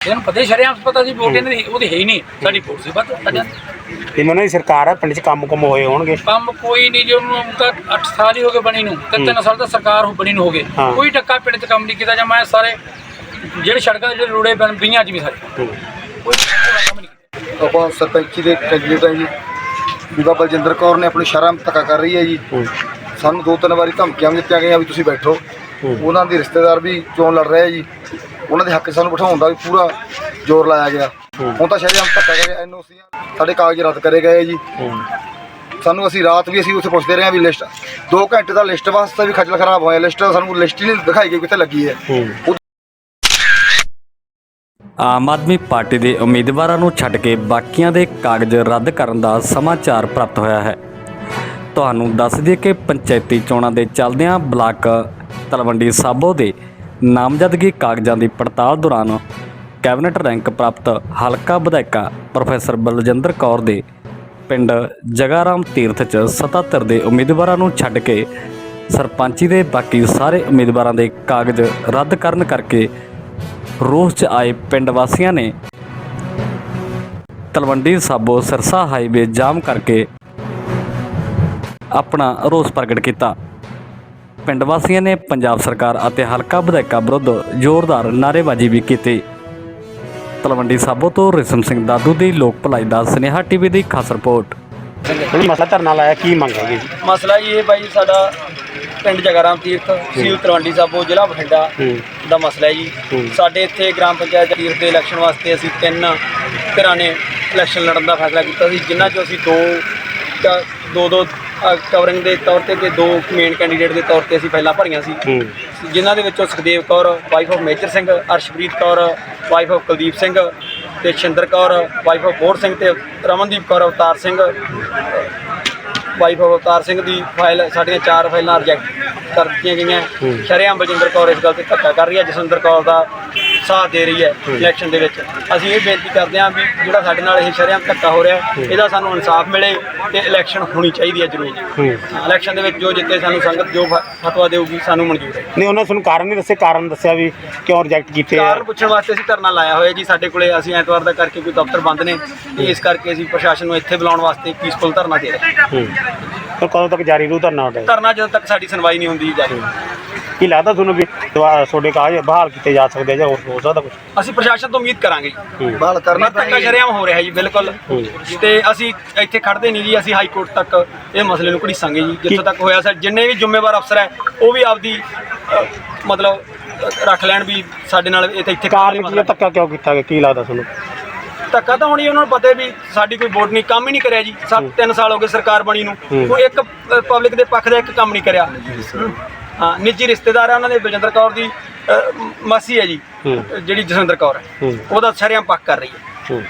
ਇਹਨੂੰ ਪਤਾ ਹੀ ਸ਼ਰਿਆਮ ਪਤਾ ਸੀ ਵੋਟ ਇਹਨਾਂ ਦੀ ਉਹਦੀ ਹੈ ਹੀ ਨਹੀਂ ਸਾਡੀ ਵੋਟ ਸੀ ਬਸ ਅੱਛਾ ਤੇ ਮੈਨੂੰ ਦੀ ਸਰਕਾਰ ਆ ਪਿੰਡ 'ਚ ਕੰਮ ਕੁਮ ਹੋਏ ਹੋਣਗੇ। ਕੰਮ ਕੋਈ ਨਹੀਂ ਜੇ ਉਹਨੂੰ ਤਾਂ 8 ਸਾਲ ਹੀ ਹੋ ਗਏ ਬਣੀ ਨੂੰ ਤੇ 3 ਸਾਲ ਤਾਂ ਸਰਕਾਰ ਹੋ ਬਣੀ ਨੂੰ ਹੋ ਗਏ। ਹਾਂ। ਕੋਈ ਟੱਕਾ ਪਿੰਡ 'ਚ ਕੰਮ ਨਹੀਂ ਕੀਤਾ ਜਾਂ ਮੈਂ ਸਾਰੇ ਜਿਹੜੇ ਸੜਕਾਂ ਦੇ ਜਿਹੜੇ ਰੋੜੇ ਬਣ ਬਈਆਂ 'ਚ ਵੀ ਸਾਰੇ। ਕੋਈ ਕੰਮ ਨਹੀਂ ਕੀਤਾ। ਆਪਾਂ ਸਰਪੰਚੀ ਦੇ ਕੈਂਡੀਡੇਟ ਹਾਂ ਜੀ। ਬੀਬਾ ਬਲਜਿੰਦਰ ਕੌਰ ਨੇ ਆਪਣੀ ਸ਼ਰਮ ਧੱਕਾ ਕਰ ਰਹੀ ਹੈ ਜੀ। ਹੂੰ। ਸਾਨੂੰ ਦੋ ਤਿੰਨ ਵਾਰੀ ਧਮਕੀਆਂ ਵੀ ਦਿੱਤੀਆਂ ਗਈਆਂ ਵੀ ਤੁਸੀਂ ਬੈਠੋ। ਹੂੰ। ਉਹਨਾਂ ਦੇ ਰਿਸ਼ਤੇਦਾਰ ਵੀ ਚੋਣ ਲੜ ਰਹੇ ਆ ਜੀ। ਉਹਨਾਂ ਦੇ ਹੱਕ 'ਚ ਸਾਨੂੰ ਬਿਠਾਉਣ ਦਾ ਵੀ ਪੂਰਾ ਜ਼ੋਰ ਲਾਇਆ ਗਿਆ। ਹੁਣ ਤਾਂ ਸ਼ਰਮ ਧੱਕਾ ਕਰੇ ਐਨਓਸੀ ਸਾਡੇ ਕਾਗਜ਼ ਰੱਦ ਕਰੇ ਗਏ ਜੀ। ਸਾਨੂੰ ਅਸੀਂ ਰਾਤ ਵੀ ਅਸੀਂ ਉੱਥੇ ਪੁੱਛਦੇ ਰਹੇ ਹਾਂ ਵੀ ਲਿਸਟ 2 ਘੰਟੇ ਦਾ ਲਿਸਟ ਵਾਸਤੇ ਵੀ ਖੱਜਲ ਖਰਾਬ ਹੋਇਆ ਲਿਸਟ ਸਾਨੂੰ ਲਿਸਟ ਹੀ ਨਹੀਂ ਦਿਖਾਈ ਗਈ ਕਿੱਥੇ ਲੱਗੀ ਹੂੰ। ਆਮ ਆਦਮੀ ਪਾਰਟੀ ਦੇ ਉਮੀਦਵਾਰਾਂ ਨੂੰ ਛੱਡ ਕੇ ਬਾਕੀਆਂ ਦੇ ਕਾਗਜ਼ ਰੱਦ ਕਰਨ ਦਾ ਸਮਾਚਾਰ ਪ੍ਰਾਪਤ ਹੋਇਆ ਹੈ ਤੁਹਾਨੂੰ ਦੱਸ ਦਈਏ ਕਿ ਪੰਚਾਇਤੀ ਚੋਣਾਂ ਦੇ ਚੱਲਦਿਆਂ ਬਲਾਕ ਤਲਵੰਡੀ ਸਾਬੋ ਦੇ ਨਾਮਜ਼ਦਗੀ ਕਾਗਜ਼ਾਂ ਦੀ ਪੜਤਾਲ ਦੌਰਾਨ ਕੈਬਨਿਟ ਰੈਂਕ ਪ੍ਰਾਪਤ ਹਲਕਾ ਵਿਧਾਇਕਾ ਪ੍ਰੋਫੈਸਰ ਬਲਜਿੰਦਰ ਕੌਰ ਦੇ ਪਿੰਡ ਜਗਾਰਾਮ ਤੀਰਥ ਚ ਸਤਾਧਰ ਦੇ ਉਮੀਦਵਾਰਾਂ ਨੂੰ ਛੱਡ ਕੇ ਸਰਪੰਚੀ ਦੇ ਬਾਕੀ ਸਾਰੇ ਉਮੀਦਵਾਰਾਂ ਦੇ ਕਾਗਜ਼ ਰੱਦ ਕਰਨ ਕਰਕੇ ਰੋਸ 'ਚ ਆਏ ਪਿੰਡ ਵਾਸੀਆਂ ਨੇ ਤਲਵੰਡੀ ਸਾਬੋ ਸਿਰਸਾ ਹਾਈਵੇ ਜਾਮ ਕਰਕੇ ਆਪਣਾ ਰੋਸ ਪ੍ਰਗਟ ਕੀਤਾ। ਪਿੰਡ ਵਾਸੀਆਂ ਨੇ ਪੰਜਾਬ ਸਰਕਾਰ ਅਤੇ ਹਲਕਾ ਵਿਧਾਇਕਾਂ ਵਿਰੁੱਧ ਜ਼ੋਰਦਾਰ ਨਾਅਰੇਬਾਜ਼ੀ ਵੀ ਕੀਤੀ। ਤਲਵੰਡੀ ਸਾਬੋ ਤੋਂ ਰਿਸ਼ਮ ਸਿੰਘ ਦਾਦੂ ਦੀ ਲੋਕ ਭਲਾਈ ਦਾ ਸਨੇਹਾ ਟੀਵੀ ਦੀ ਖਾਸ ਰਿਪੋਰਟ। ਹੁਣ ਮਸਲਾ ਧਰਨਾ ਲਾਇਆ ਕੀ ਮੰਗ ਹੈਗੀ? ਜੀ ਮਸਲਾ ਜੀ ਇਹ ਬਾਈ ਸਾਡਾ ਪਿੰਡ ਜਗਾਰਾਮ ਤੀਰਥ ਸੀਲ ਤਲਵੰਡੀ ਸਾਬੋ ਜ਼ਿਲ੍ਹਾ ਬਠਿੰਡਾ। ਦਾ ਮਸਲਾ ਹੈ ਜੀ। ਸਾਡੇ ਇੱਥੇ ਗ੍ਰਾਮ ਪੰਚਾਇਤ ਤੀਰਥ ਦੇ ਇਲੈਕਸ਼ਨ ਵਾਸਤੇ ਅਸੀਂ ਤਿੰਨ ਧਿਰਾਂ ਨੇ ਇਲੈਕਸ਼ਨ ਲੜਨ ਦਾ ਫੈਸਲਾ ਕੀਤਾ ਸੀ ਜਿਨ੍ਹਾਂ ਚੋਂ ਅਸੀਂ ਦੋ ਦੋ ਦੋ ਕਵਰਿੰਗ ਦੇ ਤੌਰ ਤੇ ਤੇ ਦੋ ਮੇਨ ਕੈਂਡੀਡੇਟ ਦੇ ਤੌਰ ਤੇ ਅਸੀਂ ਪਹਿਲਾਂ ਭਰੀਆਂ ਸੀ। ਹੂੰ। ਜਿਨ੍ਹਾਂ ਦੇ ਵਿੱਚੋਂ Sukhdev Kaur wife of Major Singh Arshpreet Kaur wife of Kuldeep Singh ਤੇ ਸ਼ਿੰਦਰ ਕੌਰ ਵਾਈਫ ਆਫ ਬੋਰ ਸਿੰਘ ਤੇ ਰਮਨਦੀਪ ਕੌਰ ਅਵਤਾਰ ਸਿੰਘ ਵਾਈਫ ਆਫ ਅਵਤਾਰ ਸਿੰਘ ਦੀ ਫਾਈਲ ਸਾਡੀਆਂ ਚਾਰ ਫਾਈਲਾਂ ਰਿਜੈਕਟ ਕਰ ਦਿੱਤੀਆਂ ਗਈਆਂ। ਸ਼ਰੇਆਮ ਬਲਜਿੰਦਰ ਕੌਰ ਇਸ ਗੱਲ ਤੇ ਧੱਕਾ ਕਰ ਰਹੀ ਹੈ। ਜਸਵਿੰਦਰ ਕੌਰ ਦਾ ਸਾਥ ਦੇ ਰਹੀ ਹੈ ਇਲੈਕਸ਼ਨ ਦੇ ਵਿੱਚ। ਅਸੀਂ ਇਹ ਬੇਨਤੀ ਕਰਦੇ ਹਾਂ ਵੀ ਜਿਹੜਾ ਸਾਡੇ ਨਾਲ ਇਹ ਸ਼ਰੇਆਮ ਧੱਕਾ ਹੋ ਰਿਹਾ ਇਹਦਾ ਸਾਨੂੰ ਇਨਸਾਫ ਮਿਲੇ ਤੇ ਇਲੈਕਸ਼ਨ ਹੋਣੀ ਚਾਹੀਦੀ ਹੈ ਜ਼ਰੂਰ। ਇਲੈਕਸ਼ਨ ਦੇ ਵਿੱਚ ਜੋ ਜਿੱਤੇ ਸਾਨੂੰ ਸੰਗਤ ਜੋ ਫਤਵਾ ਦੇਊਗੀ ਸਾਨੂੰ ਮਨਜ਼ੂਰ ਹੈ। ਨਹੀਂ ਉਹਨਾਂ ਤੁਹਾਨੂੰ ਕਾਰਨ ਨਹੀਂ ਦੱਸੇ ਕਾਰਨ ਦੱਸਿਆ ਵੀ ਕਿਉਂ ਰਿਜੈਕਟ ਕੀਤੇ ਆ। ਕਾਰਨ ਪੁੱਛਣ ਵਾਸਤੇ ਅਸੀਂ ਧਰਨਾ ਲਾਇਆ ਹੋਇਆ ਜੀ ਸਾਡੇ ਕੋਲੇ ਅਸੀਂ ਐਤਵਾਰ ਦਾ ਕਰਕੇ ਕੋਈ ਦਫ਼ਤਰ ਬੰਦ ਨੇ ਇਸ ਕਰਕੇ ਅਸੀਂ ਪ੍ਰਸ਼ਾਸਨ ਨੂੰ ਇੱਥੇ ਬੁਲਾਉਣ ਵਾਸਤੇ ਪੀਸਫੁਲ ਧਰਨਾ ਦੇ ਰਹੇ ਹਾਂ। ਤਾਂ ਕਦੋਂ ਤੱਕ ਜਾਰੀ ਰਹੂ ਧਰਨਾ ਤੁਹਾਡਾ? ਧਰਨਾ ਜਦੋਂ ਤੱਕ ਸਾਡੀ ਸੁਣਵਾਈ ਨਹੀਂ ਹੁੰਦੀ ਜਾਰੀ। ਕੀ ਲੱਗਦਾ ਤੁਹਾਨੂੰ ਵੀ ਤੁਹਾਡੇ ਕਾਗਜ਼ ਬਹਾਲ ਕੀਤੇ ਜਾ ਸਕਦੇ ਆ ਜਾਂ ਹੋਰ ਹੋ ਸਕਦਾ ਕੁਝ ਅਸੀਂ ਪ੍ਰਸ਼ਾਸਨ ਤੋਂ ਉਮੀਦ ਕਰਾਂਗੇ ਬਹਾਲ ਕਰਨਾ ਧੱਕਾ ਸ਼ਰੇਆਮ ਹੋ ਰਿਹਾ ਜੀ ਬਿਲਕੁਲ। ਤੇ ਅਸੀਂ ਇੱਥੇ ਖੜਦੇ ਨਹੀਂ ਜੀ ਅਸੀਂ ਹਾਈ ਕੋਰਟ ਤੱਕ ਇਹ ਮਸਲੇ ਨੂੰ ਘੜੀਸਾਂਗੇ ਜੀ ਜਿੱਥੋਂ ਤੱਕ ਹੋਇਆ ਸਰ ਜਿੰਨੇ ਵੀ ਜ਼ਿੰਮੇਵਾਰ ਅਫਸਰ ਹੈ ਉਹ ਵੀ ਆਪਦੀ ਮਤਲਬ ਰੱਖ ਲੈਣ ਵੀ ਸਾਡੇ ਨਾਲ ਇੱਥੇ ਇੱਥੇ ਕਾਰਨ ਕੀ ਆ, ਧੱਕਾ ਕਿਉਂ ਕੀਤਾ ਗਿਆ? ਕੀ ਲੱਗਦਾ ਤੁਹਾਨੂੰ? ਧੱਕਾ ਤਾਂ ਹੋਣੀ ਉਹਨਾਂ ਨੂੰ ਪਤਾ ਵੀ ਸਾਡੀ ਕੋਈ ਵੋਟ ਨਹੀਂ ਕੰਮ ਹੀ ਨਹੀਂ ਕਰਿਆ ਜੀ। ਸੱਤ ਤਿੰਨ ਸਾਲ ਹੋ ਗਏ ਸਰਕਾਰ ਬਣੀ ਨੂੰ। ਕੋਈ ਇੱਕ ਪਬਲਿਕ ਦੇ ਪੱਖ ਦਾ ਇੱਕ ਕੰਮ ਨਹੀਂ ਕਰਿਆ। ਹਾਂ। ਨਿੱਜੀ ਰਿਸ਼ਤੇਦਾਰ ਆ ਉਹਨਾਂ ਦੇ ਬਲਜਿੰਦਰ ਕੌਰ ਦੀ ਮਾਸੀ ਹੈ ਜੀ। ਜਿਹੜੀ ਜਸਵਿੰਦਰ ਕੌਰ ਹੈ। ਉਹਦਾ ਸ਼ਰੇਆਮ ਪੱਕ ਕਰ ਰਹੀ ਹੈ।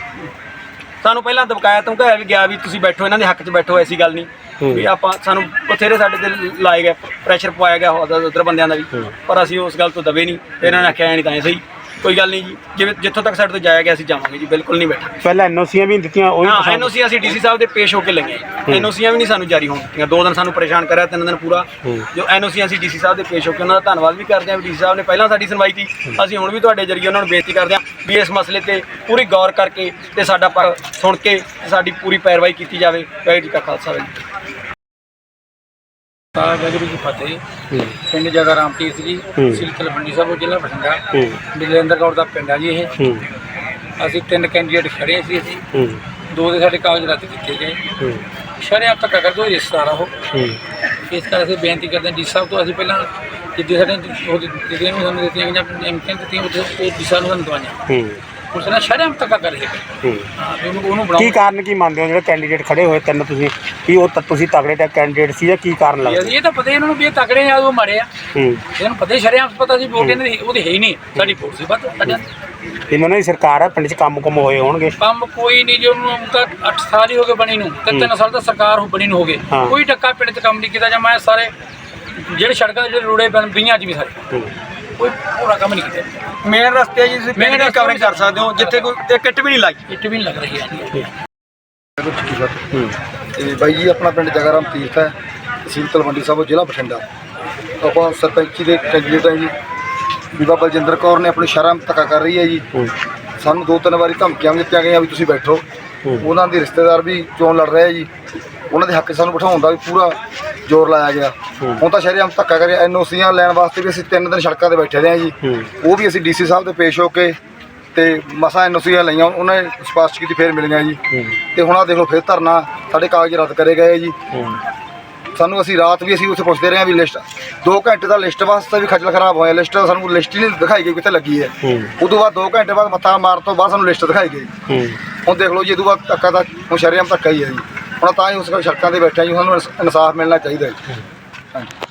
ਸਾਨੂੰ ਪਹਿਲਾਂ ਦਬਕਾਇਆ ਧਮਕਾਇਆ ਵੀ ਗਿਆ ਵੀ ਤੁਸੀਂ ਬੈਠੋ ਇਹਨਾਂ ਦੇ ਹੱਕ 'ਚ ਬੈਠੋ ਐਸੀ ਗੱਲ ਨਹੀਂ। ਵੀ ਆਪਾਂ ਸਾਨੂੰ ਬਥੇਰੇ ਸਾਡੇ ਤੇ ਲਾਏ ਗਏ ਪ੍ਰੈਸ਼ਰ ਪਵਾਇਆ ਗਿਆ ਉਧਰ ਉਧਰ ਬੰਦਿਆਂ ਦਾ ਵੀ। ਪਰ ਅਸੀਂ ਉਸ ਗੱਲ ਤੋਂ ਦਬੇ ਨਹੀਂ ਇਹਨਾਂ ਨੇ ਆਖਿਆ ਨਹੀਂ ਤਾਂ ਸਹੀ। ਕੋਈ ਗੱਲ ਨਹੀਂ ਜੀ। ਜਿਵੇਂ ਜਿੱਥੋਂ ਤੱਕ ਸਾਡੇ ਤੋਂ ਜਾਇਆ ਗਿਆ ਅਸੀਂ ਜਾਵਾਂਗੇ ਜੀ ਬਿਲਕੁਲ ਨਹੀਂ ਬੈਠਾ। ਪਹਿਲਾਂ ਐਨਓਸੀਆਂ ਵੀ ਦਿੱਤੀਆਂ ਉਹ ਹਾਂ ਐਨਓਸੀ ਅਸੀਂ ਡੀਸੀ ਸਾਹਿਬ ਦੇ ਪੇਸ਼ ਹੋ ਕੇ ਲਈਆਂ ਐਨਓਸੀਆਂ ਵੀ ਨਹੀਂ ਸਾਨੂੰ ਜਾਰੀ ਹੋਣ ਦਿੱਤੀਆਂ। ਦੋ ਦਿਨ ਸਾਨੂੰ ਪਰੇਸ਼ਾਨ ਕਰਿਆ ਤਿੰਨ ਦਿਨ ਪੂਰਾ। ਜੋ ਐਨਓਸੀ ਅਸੀਂ ਡੀਸੀ ਸਾਹਿਬ ਦੇ ਪੇਸ਼ ਹੋ ਕੇ ਉਹਨਾਂ ਦਾ ਧੰਨਵਾਦ ਵੀ ਕਰਦੇ ਹਾਂ ਵੀ ਡੀਸੀ ਸਾਹਿਬ ਨੇ ਪਹਿਲਾਂ ਸਾਡੀ ਸੁਣਵਾਈ ਕੀਤੀ। ਅਸੀਂ ਹੁਣ ਵੀ ਤੁਹਾਡੇ ਜਰੀਏ ਉਹਨਾਂ ਨੂੰ ਬੇਨਤੀ ਕਰਦੇ ਹਾਂ ਵੀ ਇਸ ਮਸਲੇ ਤੇ ਪੂਰੀ ਗੌਰ ਕਰਕੇ ਤੇ ਸਾਡਾ ਸੁਣ ਕੇ ਸਾਡੀ ਪੂਰੀ ਪੈਰਵਾਈ ਕੀਤੀ ਜਾਵੇ। ਵਾਹਿਗੁਰੂ ਜੀ ਕਾ ਖਾਲਸਾ ਵਾਹਿਗੁਰੂ ਜੀ ਜੀ ਫਤਿਹ। ਪਿੰਡ ਜਗਾ ਜੀ ਸਾਹਿਬ ਜ਼ਿਲ੍ਹਾ ਬਠਿੰਡਾ। ਕੌਰ ਦਾ ਪਿੰਡ ਆ ਜੀ ਇਹ। ਅਸੀਂ ਤਿੰਨ ਕੈਂਡੀਡੇਟ ਖੜੇ ਸੀ ਅਸੀਂ। ਹੂੰ। ਦੋ ਦੇ ਸਾਡੇ ਕਾਗਜ਼ ਰੱਦ ਕੀਤੇ ਗਏ। ਹੂੰ। ਸ਼ਰਿਆਮ ਧੱਕਾ ਕਰਦੇ ਹੋਏ ਰਿਸ਼ਤੇਦਾਰ ਆ ਉਹ। ਹੂੰ। ਇਸ ਕਰਕੇ ਅਸੀਂ ਬੇਨਤੀ ਕਰਦੇ ਹਾਂ ਡੀ ਸਾਹਿਬ ਤੋਂ ਅਸੀਂ ਪਹਿਲਾਂ ਜਿੱਦੇ ਸਾਡੇ ਉਹ ਜਿਹਦੇ ਨੂੰ ਸਾਨੂੰ ਦਿੱਤੀਆਂ ਗਈਆਂ ਐਮਕਨ ਦਿੱਤੀਆਂ ਉੱਥੇ ਉਹ ਡੀ ਸਾਹਿਬ ਨੂੰ ਸਾਨੂੰ ਦਵਾਈਆਂ। ਹੂੰ। ਉਸ ਨਾਲ ਸ਼ਰਿਆਮ ਧੱਕਾ ਕਰ ਰਹੇ ਹੂੰ। ਉਹਨੂੰ ਕੀ ਕਾਰਨ ਕੀ ਮੰਨਦੇ ਹੋ ਜਿਹੜੇ ਕੈਂਡੀਡੇਟ ਖੜੇ ਹੋਏ ਤਿੰਨ ਤੁਸੀਂ? ਕੀ ਉਹ ਤਾਂ ਤੁਸੀਂ ਤਗੜੇ ਟੈਕ ਕੈਂਡੀਡੇਟ ਸੀ ਜਾਂ ਕੀ ਕਾਰਨ ਲੱਗਦਾ? ਇਹ ਤਾਂ ਪਤਾ ਹੀ ਇਹਨਾਂ ਨੂੰ ਵੀ ਇਹ ਤਕੜੇ ਆ ਉਹ ਮਾੜੇ ਆ। ਹੂੰ। ਇਹਨਾਂ ਨੂੰ ਪਤਾ ਹੀ ਸ਼ਰਿਆਮ ਪਤਾ ਸੀ ਵੋਟ ਇਹਨਾਂ ਦੀ ਉਹਦੀ ਹੈ ਹੀ ਨਹੀਂ ਸਾਡੀ ਵੋਟ ਸੀ ਬਸ ਤੇ ਮੈਨੂੰ ਦੀ ਸਰਕਾਰ ਆ ਪਿੰਡ 'ਚ ਕੰਮ ਕੁਮ ਹੋਏ ਹੋਣਗੇ? ਕੰਮ ਕੋਈ ਨਹੀਂ ਜੇ ਉਹਨੂੰ ਤਾਂ 8 ਸਾਲ ਹੀ ਹੋ ਗਏ ਬਣੀ ਨੂੰ ਤੇ 3 ਸਾਲ ਤਾਂ ਸਰਕਾਰ ਹੋ ਬਣੀ ਨੂੰ ਹੋ ਗਏ। ਹਾਂ। ਕੋਈ ਟੱਕਾ ਪਿੰਡ 'ਚ ਕੰਮ ਨਹੀਂ ਕੀਤਾ ਜਾਂ ਮੈਂ ਸਾਰੇ ਜਿਹੜੇ ਸੜਕਾਂ ਦੇ ਜਿਹੜੇ ਰੋੜੇ ਬਣ ਬਈਆਂ 'ਚ ਵੀ ਸਾਰੇ। ਹੂੰ। ਕੋਈ ਪੂਰਾ ਕੰਮ ਨਹੀਂ ਕੀਤਾ। ਮੇਨ ਰਸਤੇ ਜੀ ਤੁਸੀਂ Main ਮੇਨ ਰਸਤੇ ਕਵਰਿੰਗ ਕਰ ਸਕਦੇ ਹੋ ਜਿੱਥੇ ਕੋਈ ਇੱਕ ਇੱਟ ਵੀ ਨਹੀਂ ਲਾਈ। ਇੱਟ ਵੀ ਨਹੀਂ ਲੱਗ ਰਹੀ ਹੈ ਹੂੰ ਤੇ ਬਾਈ ਜੀ ਆਪਣਾ ਪਿੰਡ ਜਗਾਰਾਮ ਤੀਰਥ ਹੈ ਤਹਿਸੀਲ ਤਲਵੰਡੀ ਸਾਬੋ ਜ਼ਿਲ੍ਹਾ ਬਠਿੰਡਾ। ਆਪਾਂ ਸਰਪੰਚੀ ਦੇ ਕੈਂਡੀਡੇਟ ਹਾਂ ਜੀ ਬੀਬਾ ਬਲਜਿੰਦਰ ਕੌਰ ਨੇ ਆਪਣੀ ਸ਼ਰਮ ਧੱਕਾ ਕਰ ਰਹੀ ਹੈ ਜੀ। ਸਾਨੂੰ ਦੋ ਤਿੰਨ ਵਾਰੀ ਧਮਕੀਆਂ ਵੀ ਦਿੱਤੀਆਂ ਗਈਆਂ ਵੀ ਤੁਸੀਂ ਬੈਠੋ। ਉਹਨਾਂ ਦੇ ਰਿਸ਼ਤੇਦਾਰ ਵੀ ਚੋਣ ਲੜ ਰਹੇ ਆ ਜੀ? ਉਹਨਾਂ ਦੇ ਹੱਕ ਸਾਨੂੰ ਬਿਠਾਉਣ ਦਾ ਵੀ ਪੂਰਾ ਜ਼ੋਰ ਲਾਇਆ ਗਿਆ। ਹੁਣ ਤਾਂ ਸ਼ਰੇਆਮ ਧੱਕਾ ਕਰਿਆ। ਐਨਓਸੀਆਂ ਲੈਣ ਵਾਸਤੇ ਵੀ ਅਸੀਂ ਤਿੰਨ ਦਿਨ ਸੜਕਾਂ ਤੇ ਬੈਠੇ ਰਹੇ ਆ ਜੀ। ਉਹ ਵੀ ਅਸੀਂ ਡੀਸੀ ਸਾਹਿਬ ਦੇ ਪੇਸ਼ ਹੋ ਕੇ ਤੇ ਮਸਾ ਐਨਓਸੀਆਂ ਲਈਆਂ ਉਹਨਾਂ ਨੇ ਸਿਫਾਰਿਸ਼ ਕੀਤੀ ਫੇਰ ਮਿਲੀਆਂ ਜੀ। ਤੇ ਹੁਣ ਆ ਦੇਖ ਲਓ ਫੇਰ ਧਰਨਾ ਸਾਡੇ ਕਾਗਜ਼ ਰੱਦ ਕਰੇ ਗਏ ਜੀ। ਸਾਨੂੰ ਅਸੀਂ ਰਾਤ ਵੀ ਅਸੀਂ ਉੱਥੇ ਪੁੱਛਦੇ ਰਹੇ ਹਾਂ ਵੀ ਲਿਸਟ 2 ਘੰਟੇ ਦਾ ਲਿਸਟ ਵਾਸਤੇ ਵੀ ਖੱਜਲ ਖਰਾਬ ਹੋਇਆ। ਲਿਸਟ ਸਾਨੂੰ ਲਿਸਟ ਹੀ ਨਹੀਂ ਦਿਖਾਈ ਗਈ ਕਿੱਥੇ ਲੱਗੀ ਹੈ। ਉਦੋਂ ਬਾਅਦ 2 ਘੰਟੇ ਬਾਅਦ ਮੱਥਾ ਮਾਰ ਤੋਂ ਬਾਅਦ ਸਾਨੂੰ ਲਿਸਟ ਦਿਖਾਈ ਗਈ। ਹੁਣ ਦੇਖ ਲਓ ਜੀ ਉਦੋਂ ਬਾਅਦ ਧੱਕਾ ਤਾਂ ਹੁਣ ਸ਼ਰੇਆਮ ਧੱਕਾ ਹੀ ਹੈ ਜੀ। ਹੁਣ ਤਾਂ ਹੀ ਉਸ ਸੜਕਾਂ ਤੇ ਬੈਠੇ ਜੀ ਸਾਨੂੰ ਇਨਸਾਫ ਮਿਲਣਾ ਚਾਹੀਦਾ ਹੈ ਜੀ। ਹਾਂਜੀ।